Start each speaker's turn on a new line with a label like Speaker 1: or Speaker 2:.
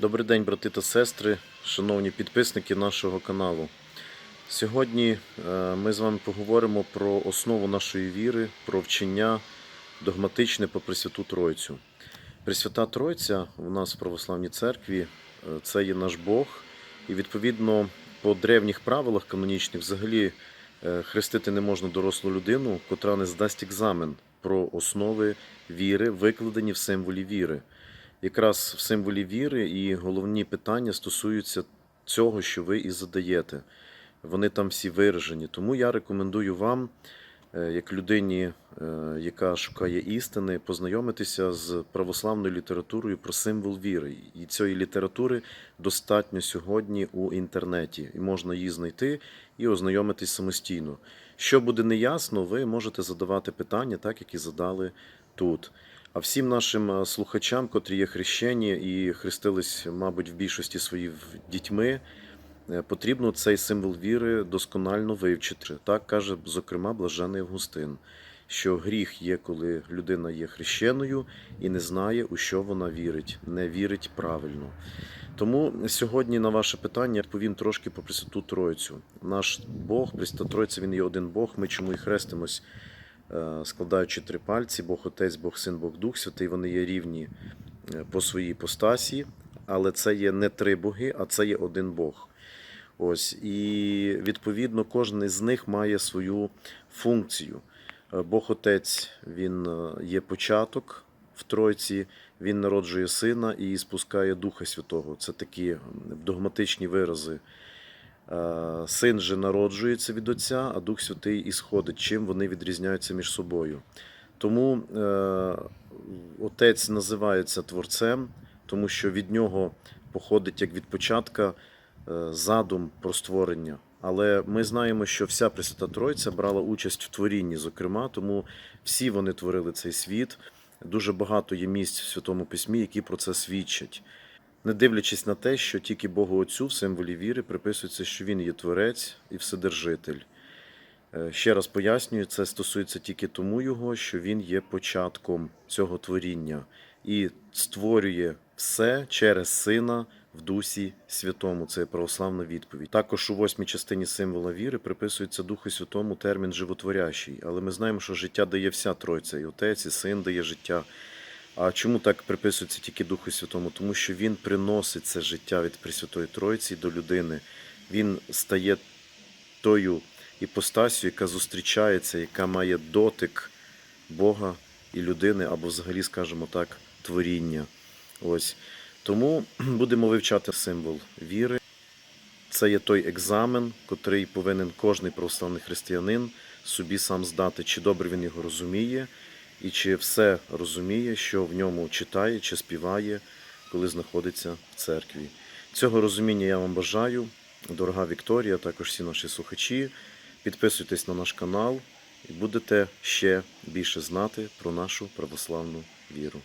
Speaker 1: Добрий день, брати та сестри, шановні підписники нашого каналу. Сьогодні е, ми з вами поговоримо про основу нашої віри, про вчення догматичне по Пресвяту Тройцю. Пресвята Тройця у нас в православній церкві е, це є наш Бог, і відповідно по древніх правилах канонічних взагалі е, хрестити не можна дорослу людину, котра не здасть екзамен про основи віри, викладені в символі віри якраз в символі віри і головні питання стосуються цього, що ви і задаєте. Вони там всі виражені. Тому я рекомендую вам, е, як людині, е, яка шукає істини, познайомитися з православною літературою про символ віри. І цієї літератури достатньо сьогодні у інтернеті, і можна її знайти і ознайомитись самостійно. Що буде неясно, ви можете задавати питання, так як і задали тут. А всім нашим е, слухачам, котрі є хрещені і хрестились, мабуть, в більшості своїх дітьми, е, потрібно цей символ віри досконально вивчити. Так каже, зокрема, блажений Августин, що гріх є, коли людина є хрещеною і не знає, у що вона вірить, не вірить правильно. Тому сьогодні на ваше питання відповім трошки по Пресвяту Тройцю. Наш Бог, Пресвята Тройця, він є один Бог. Ми чому і хрестимось складаючи три пальці, Бог Отець, Бог Син, Бог Дух Святий, вони є рівні е, по своїй постасі, але це є не три боги, а це є один Бог. Ось і відповідно кожен із них має свою функцію. Е, Бог Отець він е, є початок в Тройці, він народжує сина і спускає Духа Святого. Це такі догматичні вирази. Е, Син же народжується від Отця, а Дух Святий ісходить, чим вони відрізняються між собою. Тому е, Отець називається Творцем, тому що від нього походить як від початка е, задум про створення. Але ми знаємо, що вся Пресвята Тройця брала участь в творінні, зокрема, тому всі вони творили цей світ. Дуже багато є місць в Святому Письмі, які про це свідчать. Не дивлячись на те, що тільки Богу Отцю в символі віри приписується, що Він є Творець і Вседержитель. Е, Ще раз пояснюю, це стосується тільки тому його, що він є початком цього творіння і створює все через Сина в Дусі Святому. Це православна відповідь. Також у восьмій частині символа віри приписується Духу Святому термін животворящий. Але ми знаємо, що життя дає вся Тройця, і Отець, і Син дає життя. А чому так приписується тільки Духу Святому? Тому що він приносить це життя від Пресвятої Тройці до людини. Він стає тою іпостасю, яка зустрічається, яка має дотик Бога і людини, або взагалі, скажімо так, творіння. Ось. Тому будемо вивчати символ віри. Це є той екзамен, котрий повинен кожний православний християнин собі сам здати, чи добре він його розуміє, і чи все розуміє, що в ньому читає чи співає, коли знаходиться в церкві. Цього розуміння я вам бажаю, дорога Вікторія, також всі наші слухачі. Підписуйтесь на наш канал і будете ще більше знати про нашу православну віру.